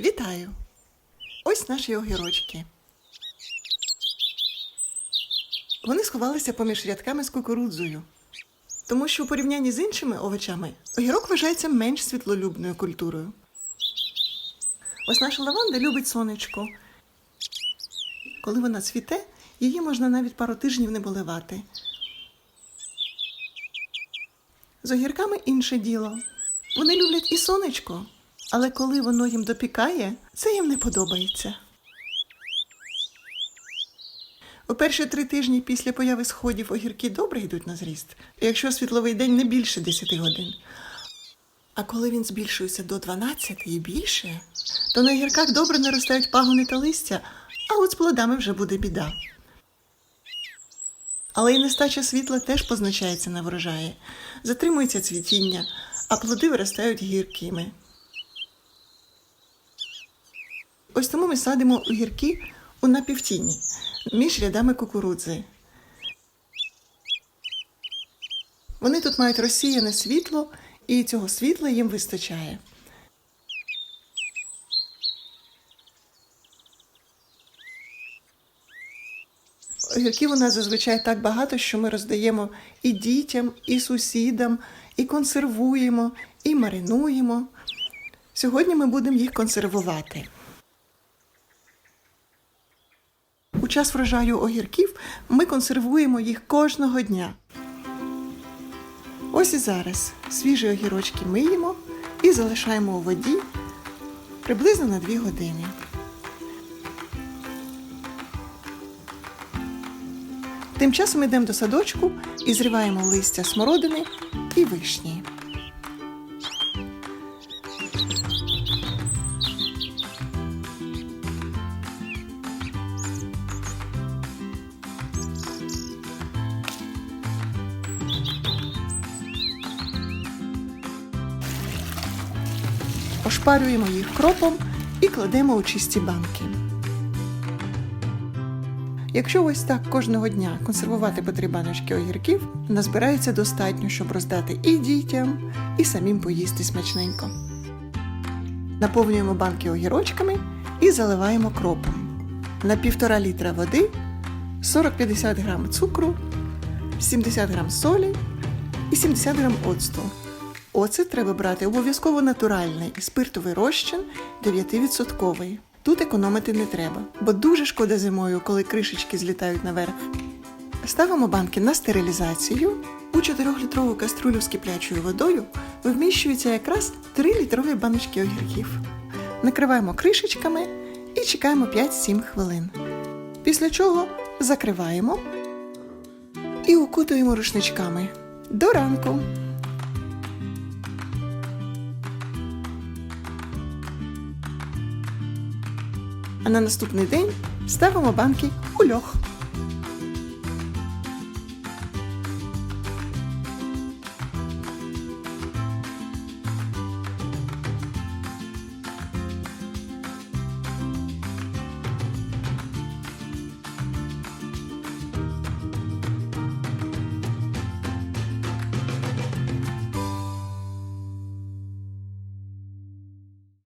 Вітаю! Ось наші огірочки. Вони сховалися поміж рядками з кукурудзою. Тому що у порівнянні з іншими овочами огірок вважається менш світлолюбною культурою. Ось наша лаванда любить сонечко. Коли вона цвіте, її можна навіть пару тижнів не поливати. З огірками інше діло. Вони люблять і сонечко, але коли воно їм допікає, це їм не подобається. У перші три тижні після появи сходів огірки добре йдуть на зріст, якщо світловий день не більше 10 годин. А коли він збільшується до 12 і більше, то на огірках добре наростають пагони та листя, а от з плодами вже буде біда. Але і нестача світла теж позначається на врожаї. Затримується цвітіння, а плоди виростають гіркими. Ось тому ми садимо огірки у напівтіні між рядами кукурудзи. Вони тут мають розсіяне світло, і цього світла їм вистачає. Огірків у нас зазвичай так багато, що ми роздаємо і дітям, і сусідам, і консервуємо, і маринуємо. Сьогодні ми будемо їх консервувати. Час врожаю огірків ми консервуємо їх кожного дня. Ось і зараз свіжі огірочки миємо і залишаємо у воді приблизно на 2 години. Тим часом йдемо до садочку і зриваємо листя смородини і вишні. Ошпарюємо їх кропом і кладемо у чисті банки. Якщо ось так кожного дня консервувати по три баночки огірків, назбирається достатньо, щоб роздати і дітям, і самим поїсти смачненько. Наповнюємо банки огірочками і заливаємо кропом. На півтора літра води 40-50 грам цукру, 70 грам солі і 70 грам оцту. Оцет треба брати обов'язково натуральний, спиртовий розчин 9%. Тут економити не треба, бо дуже шкода зимою, коли кришечки злітають наверх. Ставимо банки на стерилізацію. У 4-літрову каструлю з киплячою водою вміщується якраз 3 літрові баночки огірків. Накриваємо кришечками і чекаємо 5-7 хвилин. Після чого закриваємо і укутуємо рушничками до ранку. А на наступний день ставимо банки у льох.